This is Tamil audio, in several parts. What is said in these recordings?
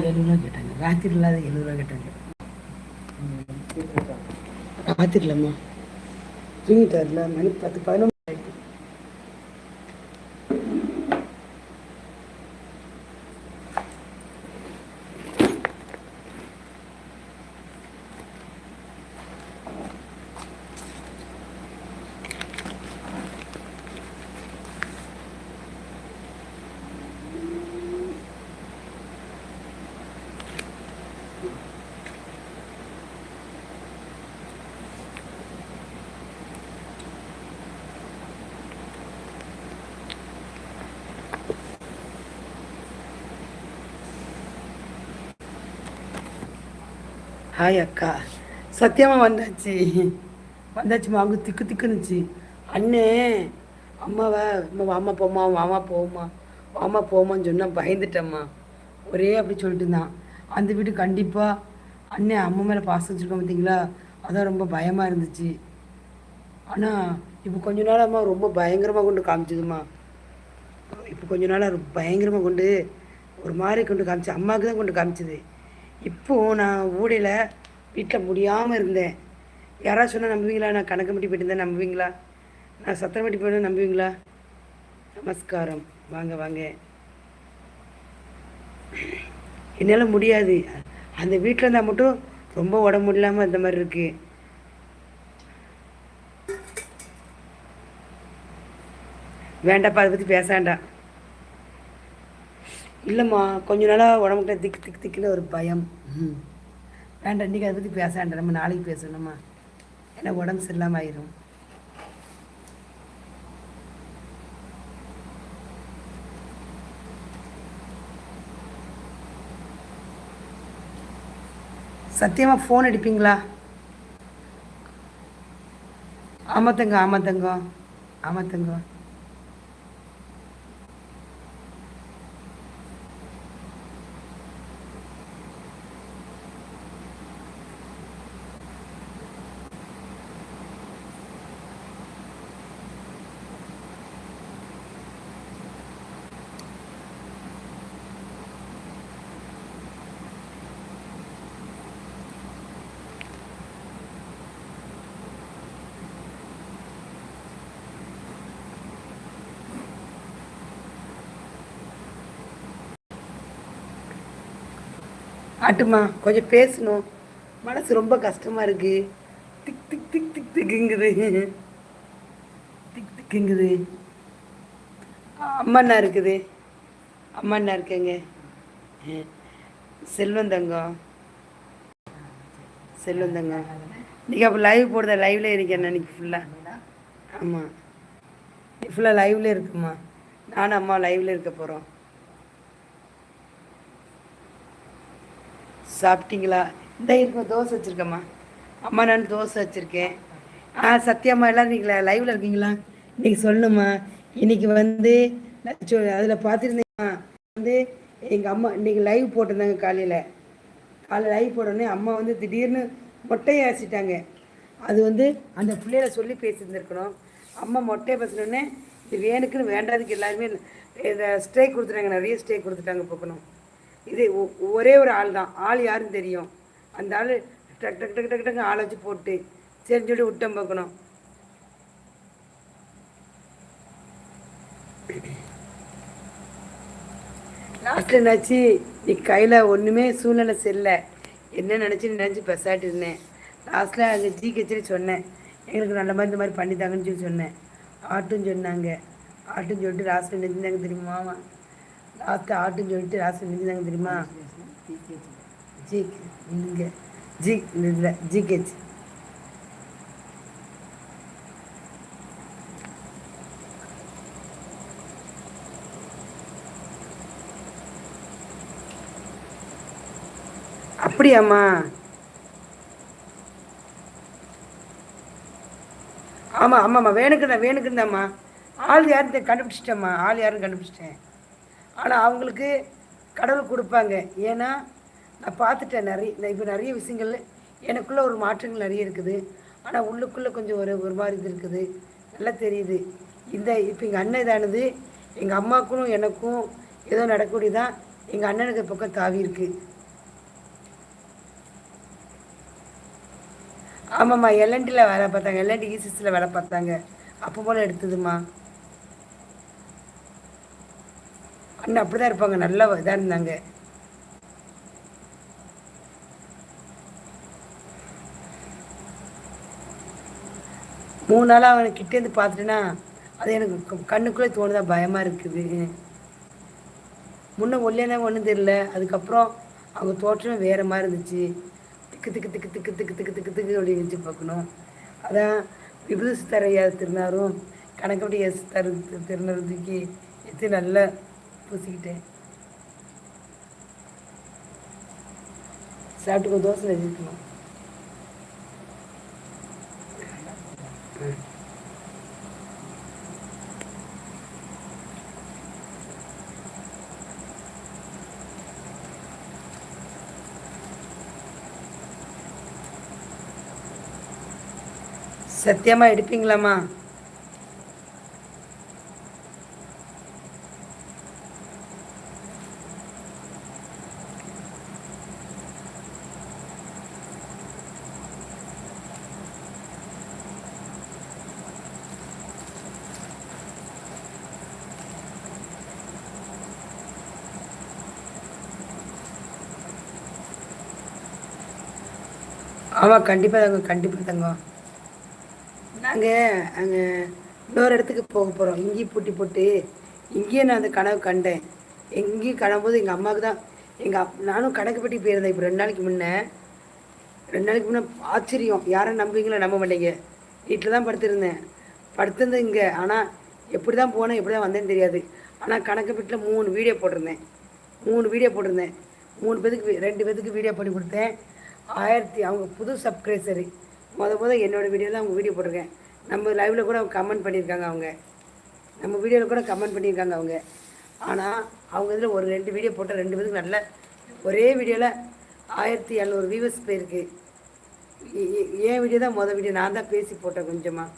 ஏழு ரூபா கேட்டாங்க ராத்திரி இல்லாத ஏழு ரூபா கேட்டாங்க ராத்திரி இல்லைம்மா தூங்கிட்டார்ல மணி பத்து பதினொன்று ஹாய் அக்கா. சத்தியமாக வந்தாச்சு. வந்தாச்சுமா அவங்க திக்கு திக்குனுச்சு. அண்ணே அம்மாவை அம்மா வாமா போமா வாமா போமா வாமா போமான்னு சொன்னால் பயந்துட்டம்மா. ஒரே அப்படி சொல்லிட்டு இருந்தான். அந்த வீடு கண்டிப்பாக அண்ணே அம்மா மேலே பாசம் வச்சுருக்கோம் பார்த்தீங்களா அதான் ரொம்ப பயமாக இருந்துச்சு. ஆனால் இப்போ கொஞ்ச நாளாம்மா ரொம்ப பயங்கரமாக கொண்டு காமிச்சதும்மா. இப்போ கொஞ்ச நாளாக பயங்கரமாக கொண்டு ஒரு மாதிரி கொண்டு காமிச்சு அம்மாவுக்கு தான் கொண்டு காமிச்சது. இப்போது நான் ஊடையில் வீட்டில் முடியாமல் இருந்தேன். யாராவது சொன்னால் நம்புவீங்களா? நான் கணக்கம்பட்டி போயிட்டு இருந்தேன் நம்புவீங்களா? நான் சத்திரம் மட்டும் போயிட்டு நம்புவீங்களா? நமஸ்காரம். வாங்க வாங்க. என்னால் முடியாது. அந்த வீட்டில் இருந்தால் மட்டும் ரொம்ப உடம்பு முடியலாமல் இந்த மாதிரி இருக்குது வேண்டாப்பா அதை பற்றி பேச வேண்டாம். இல்லைம்மா கொஞ்ச நாளாக உடம்புக்கிட்ட திக்கு திக்கு திக்குன்னு ஒரு பயம். ம். வேண்டாம் இன்றைக்கி அதை பற்றி பேச வேண்டாம் நம்ம நாளைக்கு பேசணுமா? ஏன்னா உடம்பு சரியில்லாமல் ஆயிரும். சத்தியமாக ஃபோன் அடிப்பீங்களா? ஆமாம் தங்கம் ஆமாம் தங்கம் ஆமாம் தங்கம். ஆட்டுமா கொஞ்சம் பேசணும். மனசு ரொம்ப கஷ்டமாக இருக்கு. திக் திக் திக் திக் திக்குங்குது. திக் திக்குங்குது. அம்மா என்ன இருக்குது. அம்மா என்ன இருக்குங்க. செல்வம் தங்கம். செல்வம் தங்கம். இன்னைக்கு அப்போ லைவ் போடுத? லைவ்ல இருக்கேன் அன்னைக்கு ஃபுல்லாக ஆமாம் ஃபுல்லாக லைவ்ல இருக்குமா? நானும் அம்மா லைவ்ல இருக்க போகிறோம் சாப்பிட்டீங்களா? இந்த இருக்கும் தோசை வச்சுருக்கேம்மா. அம்மா நான் தோசை வச்சுருக்கேன். ஆ சத்யாம்மா எல்லாம் இருக்கீங்களா? லைவில் இருக்கீங்களா? இன்றைக்கி சொல்லணும்மா இன்றைக்கி வந்து அதில் பார்த்துருந்தேம்மா வந்து எங்கள் அம்மா இன்றைக்கி லைவ் போட்டிருந்தாங்க காலையில். காலையில் லைவ் போட்டோடனே அம்மா வந்து திடீர்னு மொட்டையை அரைச்சிட்டாங்க. அது வந்து அந்த பிள்ளையில சொல்லி பேசியிருந்துருக்கணும். அம்மா மொட்டையை பேசினோடனே இது வேணுக்குன்னு வேண்டாதுக்கு எல்லாருமே இதை ஸ்டே கொடுத்துட்டாங்க நிறைய ஸ்டே கொடுத்துட்டாங்க போக்கணும். இது ஒரே ஒரு ஆள் தான். ஆள் யாருன்னு தெரியும். அந்த ஆள் டக் டக் டக் டக் டக் ஆளை வச்சு போட்டு சரின்னு சொல்லி விட்டம் பார்க்கணும். லாஸ்ட்டில் என்னாச்சு? நீ கையில் ஒன்றுமே சூழ்நிலை சரியில்லை. என்ன நினச்சி நினச்சி பெசாட்டு இருந்தேன். லாஸ்ட்டில் அங்கே ஜிஹெச்னு சொன்னேன். எங்களுக்கு நல்ல மாதிரி இந்த மாதிரி பண்ணி தாங்கன்னு சொல்லி சொன்னேன். ஆட்டுன்னு சொன்னாங்க. ஆட்டுன்னு சொல்லிட்டு லாஸ்ட்டில் நெஞ்சிருந்தாங்க தெரியுமா? லாஸ்ட்டு ஆட்டுன்னு சொல்லிட்டு லாஸ்ட்டு நின்றுதாங்க தெரியுமா? ஜி இங்கே. ஜி இந்த இதில் ஜிகேஜ் அப்படியாம்மா? ஆமாம் ஆமாம்மா வேணுக்குண்ணா வேணுக்குந்தாம்மா ஆள் யாரும் கண்டுபிடிச்சிட்டேம்மா. ஆள் யாரும் கண்டுபிடிச்சிட்டேன். ஆனால் அவங்களுக்கு கடவுள் கொடுப்பாங்க. ஏன்னா நான் பார்த்துட்டேன் நிறைய நான் இப்போ நிறைய விஷயங்கள் எனக்குள்ளே ஒரு மாற்றங்கள் நிறைய இருக்குது. ஆனால் உள்ளுக்குள்ளே கொஞ்சம் ஒரு ஒரு மாதிரி இது இருக்குது. நல்லா தெரியுது. இந்த இப்போ எங்கள் அண்ணன் இதானது. எங்கள் அம்மாவுக்கும் எனக்கும் ஏதோ நடக்கக்கூடியதான் எங்கள் அண்ணனுக்கு பக்கம் தாவி இருக்கு. ஆமாம்மா எல்என்டியில் வேலை பார்த்தாங்க. எல்என்டி ஈசிஸில் வேலை பார்த்தாங்க. அப்போ போல் எடுத்ததுமா அண்ணன் அப்படி தான் இருப்பாங்க. நல்லா இதாக இருந்தாங்க. மூணு நாளாக அவனை கிட்டேருந்து பார்த்துட்டேன்னா அது எனக்கு கண்ணுக்குள்ளே தோணுதா பயமாக இருக்குது. முன்ன ஒல்லியானே ஒன்றும் தெரியல. அதுக்கப்புறம் அவங்க தோற்றமே வேறு மாதிரி இருந்துச்சு. திக்கு திக்கு திக்கு திக்கு திக்கு திக்கு திக்கு திக்கு அப்படி வச்சு பார்க்கணும். அதான் விபூதி சித்தரையா திருநாரும் கணக்கப்படி எஸ் தரு திருநாரும் தூக்கி எடுத்து நல்லா பூசிக்கிட்டேன். சாப்பிட்டுக்கோ தோசை வச்சுக்கணும் சத்தியமாக எடுப்பீங்களாம்மா? ஆமாம் கண்டிப்பாக தங்க கண்டிப்பாக தங்கம். நாங்கள் அங்கே இன்னொரு இடத்துக்கு போக போகிறோம் இங்கேயும் பூட்டி போட்டு இங்கேயும் நான் அந்த கனவு கண்டேன். எங்கேயும் காணும்போது எங்கள் அம்மாவுக்கு தான் எங்கள் அப் நானும் கணக்கு போயிருந்தேன். இப்போ ரெண்டு நாளைக்கு முன்னே ரெண்டு நாளைக்கு முன்னே ஆச்சரியம். யாரும் நம்புவீங்களோ நம்ப மாட்டேங்க? வீட்டில் தான் படுத்திருந்தேன். படுத்திருந்தது இங்கே ஆனால் எப்படி தான் போனேன் எப்படி தான் வந்தேன்னு தெரியாது. ஆனால் கணக்கு வீட்டில் மூணு வீடியோ போட்டிருந்தேன். மூணு வீடியோ போட்டிருந்தேன். மூணு பேருக்கு ரெண்டு பேத்துக்கு வீடியோ பண்ணி கொடுத்தேன். ஆயிரத்தி அவங்க புது சப்ஸ்கிரைசரு முத முத என்னோடய வீடியோவில் அவங்க வீடியோ போட்டிருக்கேன். நம்ம லைவில் கூட அவங்க கமெண்ட் பண்ணியிருக்காங்க அவங்க. நம்ம வீடியோவில் கூட கமெண்ட் பண்ணியிருக்காங்க அவங்க. ஆனால் அவங்க இதில் ஒரு ரெண்டு வீடியோ போட்ட ரெண்டு பேருக்கு நல்ல ஒரே வீடியோவில் ஆயிரத்தி எழுநூறு வியூவர்ஸ் போயிருக்கு. என் வீடியோ தான் மொதல் வீடியோ நான் தான் பேசி போட்டேன் கொஞ்சமாக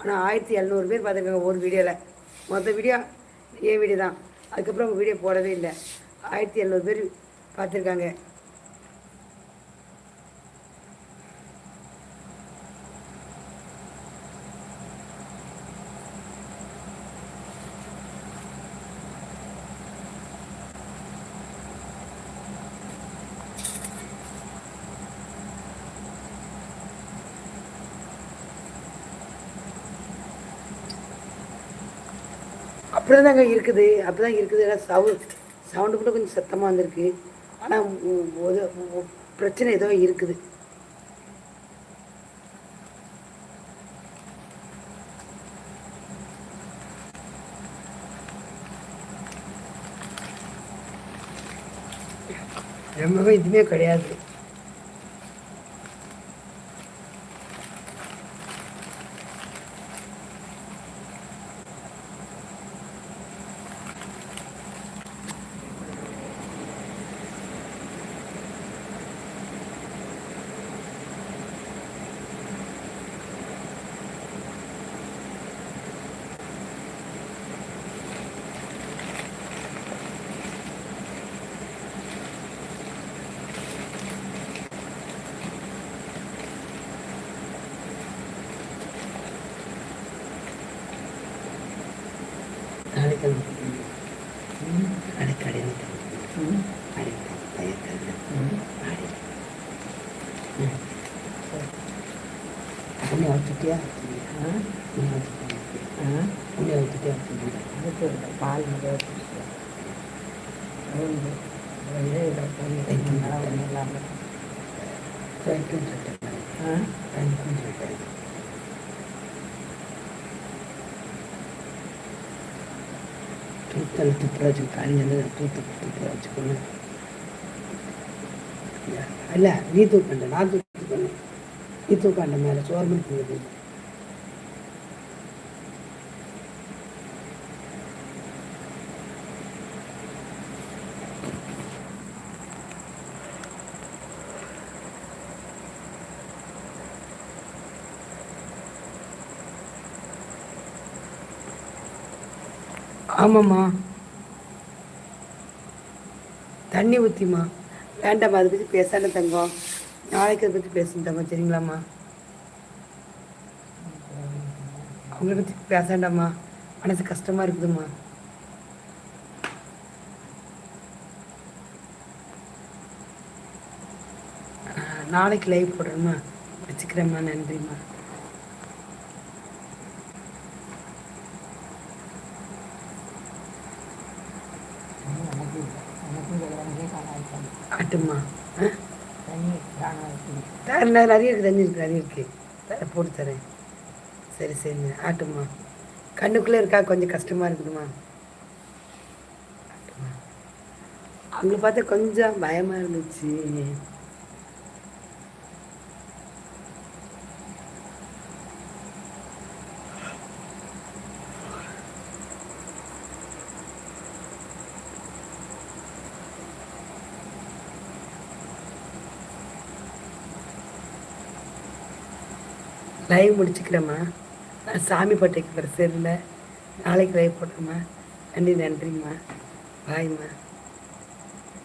ஆனால் ஆயிரத்தி எழுநூறு பேர் பார்த்துருக்காங்க ஒரு வீடியோவில் மொதல் வீடியோ என் வீடியோ தான்? அதுக்கப்புறம் அவங்க வீடியோ போடவே இல்லை. ஆயிரத்தி எழுநூறு பேர் பார்த்துருக்காங்க. அப்படி தாங்க இருக்குது அப்படி தான் இருக்குது. ஏன்னா சவு சவுண்டு கூட கொஞ்சம் சத்தமாக வந்திருக்கு. ஆனால் ஒரு பிரச்சனை ஏதோ இருக்குது. ரொம்பவே இதுவுமே கிடையாது. அடைக்கல் அடைக்கடைந்து அடைக்கல் பயக்கல் அடி அண்ணே வச்சுட்டியா அண்ணே வச்சுட்டியா அண்ணே வச்சுட்டியா அதுக்கு பால் நிறைய ரைட்டுன்னு சொல்லிட்டேன் ரைட்டுன்னு சொல்லிட்டேன் தூத்தல் துப்புற வச்சு காலையில் தூத்து துப்புற வச்சுக்கணும் இல்லை நீ தூக்கண்ட நான் தூக்கணும் நீ தூக்காண்ட மேலே சோர்மன் மணி ஆமாம்மா. தண்ணி ஊற்றிம்மா வேண்டாம்மா அதை பற்றி பேசாத தங்கம். நாளைக்கு அதை பற்றி பேசணும் தங்கம் சரிங்களாம்மா? அவங்கள பற்றி பேசாண்டாம்மா. மனசு கஷ்டமாக இருக்குதும்மா. நாளைக்கு லைவ் போடுறேம்மா. வச்சுக்கிறேம்மா நன்றிம்மா எனக்கு எனக்கும் சொல்லுவாங்க காணாது ஆட்டுமா நிறைய இருக்குது தண்ணி இருக்குது நிறைய இருக்குது போட்டு தரேன். சரி சரிங்க ஆட்டுமா. கண்ணுக்குள்ளே இருக்கா? கொஞ்சம் கஷ்டமாக இருக்குதுமா? ஆட்டுமா. அவங்கள பார்த்தா கொஞ்சம் பயமாக இருந்துச்சு. லைவ் முடிச்சுக்கிறேம்மா. நான் சாமி பட்டைக்கு வர சரியில்லை நாளைக்கு லைவ் போடுறேம்மா. நன்றி நன்றிம்மா. பாய்ம்மா